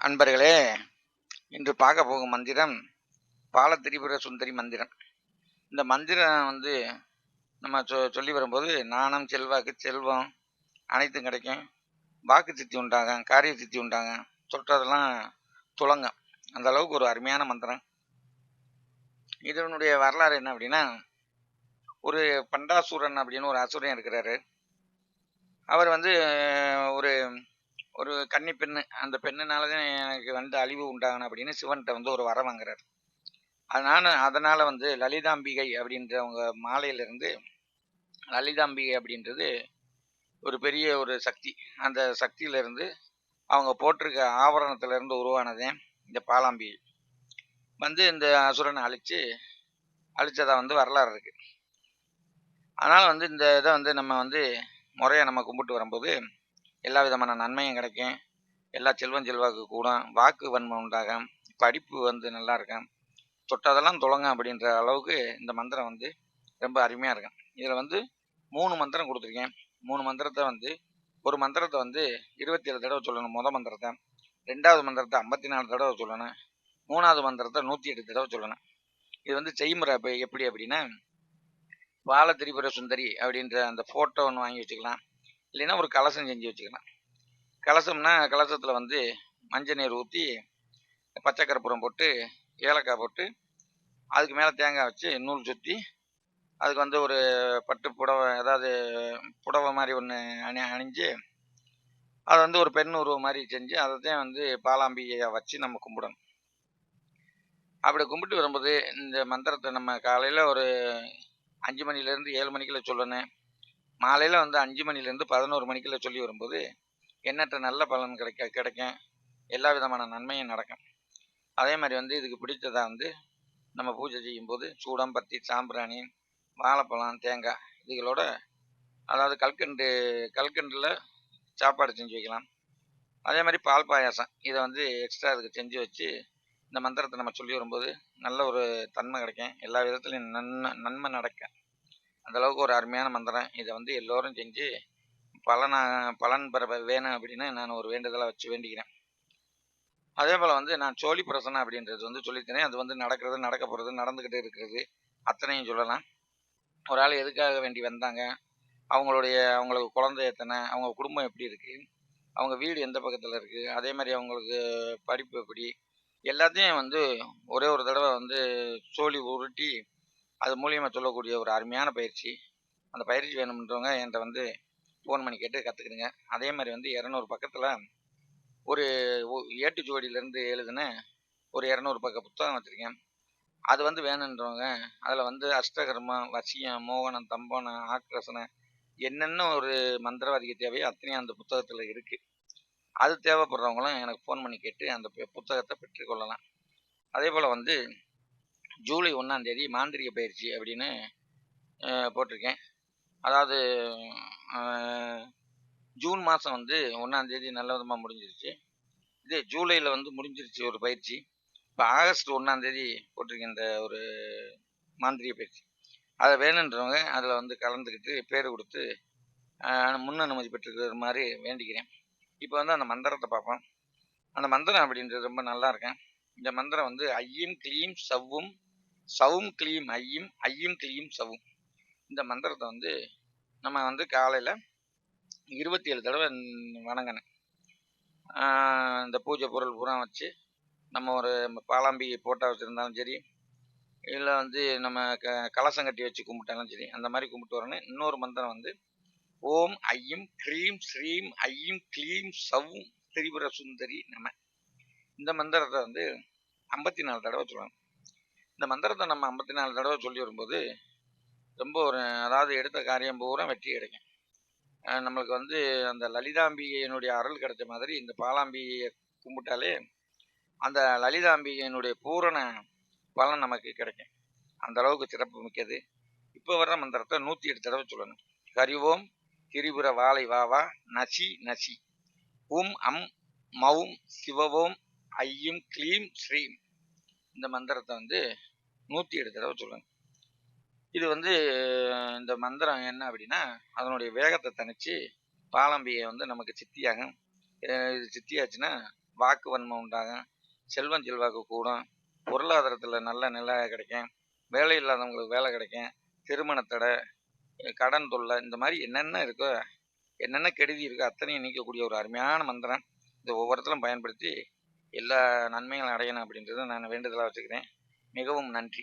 அன்பர்களே இன்று பார்க்க போகும் மந்திரம் பாலத்திரிபுர சுந்தரி மந்திரம். இந்த மந்திரம் வந்து நம்ம சொ சொல்லி வரும்போது நாணம் செல்வாக்கு செல்வம் அனைத்தும் கிடைக்கும். வாக்கு சித்தி உண்டாகும் காரிய சித்தி உண்டாகும். தொட்டதெல்லாம் துளங்கும். அந்த அளவுக்கு ஒரு அருமையான மந்திரம். இதனுடைய வரலாறு என்ன அப்படின்னா ஒரு பண்டாசூரன் அப்படின்னு ஒரு அசுரன் இருக்கிறாரு. அவர் வந்து ஒரு ஒரு கன்னி பெண்ணு. அந்த பெண்ணுனால தான் எனக்கு வந்து அழிவு உண்டாகணும் அப்படின்னு சிவன்கிட்ட வந்து ஒரு வரம் வாங்குறாரு. அதனால அதனால் வந்து லலிதாம்பிகை அப்படின்றவங்க மாலையிலிருந்து லலிதாம்பிகை அப்படின்றது ஒரு பெரிய ஒரு சக்தி. அந்த சக்தியிலேருந்து அவங்க போட்டிருக்க ஆவரணத்திலேருந்து உருவானதே இந்த பாலாம்பிகை. வந்து இந்த அசுரனை அழித்து அழித்ததாக வந்து வரலாறு இருக்குது அதனால் வந்து இந்த இதை வந்து நம்ம வந்து முறையாக நம்ம கும்பிட்டு வரும்போது எல்லா விதமான நன்மையும் கிடைக்கும். எல்லா செல்வம் செல்வாக்கு கூடும். வாக்கு வன்மை உண்டாகும். படிப்பு வந்து நல்லா இருக்கும். தொட்டதெல்லாம் தொடங்க அப்படின்ற அளவுக்கு இந்த மந்திரம் வந்து ரொம்ப அருமையாக இருக்கும். இதில் வந்து மூணு மந்திரம் கொடுத்துருக்கேன். மூணு மந்திரத்தை வந்து ஒரு மந்திரத்தை வந்து இருபத்தி ஏழு தடவை சொல்லணும். முத மந்திரத்தை. ரெண்டாவது மந்திரத்தை ஐம்பத்தி நாலு தடவை சொல்லணும். மூணாவது மந்திரத்தை நூற்றி எட்டு தடவை சொல்லணும். இது வந்து செய்முறை இப்போ எப்படி அப்படின்னா பால திரிபுர சுந்தரி அப்படின்ற அந்த ஃபோட்டோ ஒன்று வாங்கி வச்சுக்கலாம். இல்லைன்னா ஒரு கலசம் செஞ்சு வச்சுக்கலாம் கலசம்னா கலசத்தில் வந்து மஞ்சள் நீர் ஊற்றி பச்சை கற்பூரம் போட்டு ஏலக்காய் போட்டு அதுக்கு மேலே தேங்காய் வச்சு நூல் சுற்றி அதுக்கு வந்து ஒரு பட்டு புடவை ஏதாவது புடவை மாதிரி ஒன்று அணி அணிஞ்சு அதை வந்து ஒரு பெண் உருவம் மாதிரி செஞ்சு அதை தான் வந்து பாலாம்பிகையை வச்சு நம்ம கும்பிடணும். அப்படி கும்பிட்டு வரும்போது இந்த மந்திரத்தை நம்ம காலையில் ஒரு அஞ்சு மணிலேருந்து ஏழு மணிக்குள்ள சொல்லணும். மாலையில் வந்து அஞ்சு மணிலேருந்து பதினோரு மணிக்குள்ள சொல்லி வரும்போது எண்ணற்ற நல்ல பலன் கிடைக்க கிடைக்கும். எல்லா விதமான நன்மையும் நடக்கும். அதே மாதிரி வந்து இதுக்கு பிடிச்சதா வந்து நம்ம பூஜை செய்யும்போது சூடம் பத்தி சாம்பிராணி வாழைப்பழம் தேங்காய் இதுகளோட அதாவது கல்கண்டு கல்கண்டில் சாப்பாடு செஞ்சு வைக்கலாம். அதே மாதிரி பால் பாயாசம். இதை வந்து எக்ஸ்ட்ரா இதுக்கு செஞ்சு வச்சு இந்த மந்திரத்தை நம்ம சொல்லி வரும்போது நல்ல ஒரு தன்மை கிடைக்கும். எல்லா விதத்துலையும் நன்மை நன்மை நடக்கும். அந்தளவுக்கு ஒரு அருமையான மந்திரம். இதை வந்து எல்லோரும் செஞ்சு பலனா பலன் பெற வேணும் அப்படின்னு நான் ஒரு வேண்டுதலாக வச்சு வேண்டிக்கிறேன். அதே போல் வந்து நான் சோழி பிரசனம் அப்படின்றது வந்து சொல்லித்தரேன் அது வந்து நடக்கிறது நடக்க போகிறது நடந்துக்கிட்டு இருக்கிறது அத்தனையும் சொல்லலாம். ஒரு ஆள் எதுக்காக வேண்டி வந்தாங்க? அவங்களுடைய அவங்களுக்கு குழந்தை எத்தனை? அவங்க குடும்பம் எப்படி இருக்குது அவங்க வீடு எந்த பக்கத்தில் இருக்குது அதே மாதிரி அவங்களுக்கு படிப்பு எப்படி? எல்லாத்தையும் வந்து ஒரே ஒரு தடவை வந்து சோழி உருட்டி அது மூலியமாக சொல்லக்கூடிய ஒரு அருமையான பயிற்சி. அந்த பயிற்சி வேணும்ன்றவங்க என்கிட்ட வந்து ஃபோன் பண்ணி கேட்டு கற்றுக்குதுங்க அதே மாதிரி வந்து இரநூறு பக்கத்தில் ஒரு ஏட்டு ஜோடியிலேருந்து எழுதுன ஒரு இரநூறு பக்க புத்தகம் வச்சுருக்கேன். அது வந்து வேணுன்றவங்க அதில் வந்து அஷ்டகர்மம் வசியம் மோகனம் தம்போனம் ஆக்ரசனம் என்னென்ன ஒரு மந்திரவாதிக்கு தேவையோ அத்தனையும் அந்த புத்தகத்தில் இருக்குது அது தேவைப்படுறவங்களும் எனக்கு ஃபோன் பண்ணி கேட்டு அந்த புத்தகத்தை பெற்றுக்கொள்ளலாம் அதே போல் வந்து ஜூலை ஒன்றாம் தேதி மாந்திரிக பயிற்சி அப்படின்னு போட்டிருக்கேன். அதாவது ஜூன் மாதம் வந்து ஒன்றாம் தேதி நல்ல விதமாக முடிஞ்சிருச்சு. இது ஜூலையில் வந்து முடிஞ்சிருச்சு ஒரு பயிற்சி. இப்போ ஆகஸ்ட் ஒன்றாம் தேதி போட்டிருக்கேன் இந்த ஒரு மாந்திரிக பயிற்சி. அதை வேணுன்றவங்க அதில் வந்து கலந்துக்கிட்டு பேர் கொடுத்து முன் அனுமதி பெற்றுக்கிற மாதிரி வேண்டிக்கிறேன். இப்போ வந்து அந்த மந்திரத்தை பார்ப்போம். அந்த மந்திரம் அப்படின்றது ரொம்ப நல்லா இருக்கேன் இந்த மந்திரம் வந்து ஐயும் கிளீம் சவ்வும் சவும் கிளீம் ஐயும் ஐயும் கிளீம் சவும். இந்த மந்திரத்தை வந்து நம்ம வந்து காலையில் இருபத்தி ஏழு தடவை வணங்கினேன் வணங்கணும் இந்த பூஜை பொருள் பூரா வச்சு நம்ம ஒரு பாலாம்பி போட்டா வச்சுருந்தாலும் சரி இல்லை வந்து நம்ம க கலசம் கட்டி வச்சு கும்பிட்டாலும் சரி அந்த மாதிரி கும்பிட்டு வரணும். இன்னொரு மந்திரம் வந்து ஓம் ஐயும் க்ரீம் ஸ்ரீம் ஐயும் க்ளீம் சவும் திரிபுர சுந்தரி நம. இந்த மந்திரத்தை வந்து ஐம்பத்தி நாலு தடவை சொல்லணும் இந்த மந்திரத்தை நம்ம ஐம்பத்தி நாலு தடவை சொல்லி வரும்போது ரொம்ப ஒரு அதாவது எடுத்த காரியம் பூரா வெற்றி கிடைக்கும் நம்மளுக்கு வந்து அந்த லலிதாம்பிகையினுடைய அருள் கிடைச்ச மாதிரி இந்த பாலாம்பிகையை கும்பிட்டாலே அந்த லலிதாம்பிகையினுடைய பூரண பலன் நமக்கு கிடைக்கும். அந்த அளவுக்கு சிறப்பு மிக்கது. இப்போ வர்ற மந்திரத்தை நூற்றி எட்டு தடவை சொல்லணும். கரிவோம் திரிபுர வாழை வாவா நசி நசி. உம் அம் மவும் சிவவோம் ஐயும் க்ளீம் ஸ்ரீம். இந்த மந்திரத்தை வந்து நூற்றி எட்டு தடவை சொல்லுங்கள் இது வந்து இந்த மந்திரம் என்ன அப்படின்னா அதனுடைய வேகத்தை தணிச்சு பாலம்பியை வந்து நமக்கு சித்தியாகும் இது சித்தியாச்சுன்னா வாக்கு வன்மம் உண்டாகும் செல்வம் செல்வாக்கு கூடும் பொருளாதாரத்தில் நல்ல நிலை கிடைக்கும் வேலை இல்லாதவங்களுக்கு வேலை கிடைக்கும் திருமணத்தடை கடன் தொல்லை இந்த மாதிரி என்னென்ன இருக்கோ என்னென்ன கெடுதி இருக்கோ அத்தனையும் நீக்கக்கூடிய ஒரு அருமையான மந்திரம். இதை ஒவ்வொருத்தரும் பயன்படுத்தி எல்லா நன்மைகளும் அடையணும் அப்படின்றத நான் வேண்டுதலாக வச்சுக்கிறேன். மிகவும் நன்றி.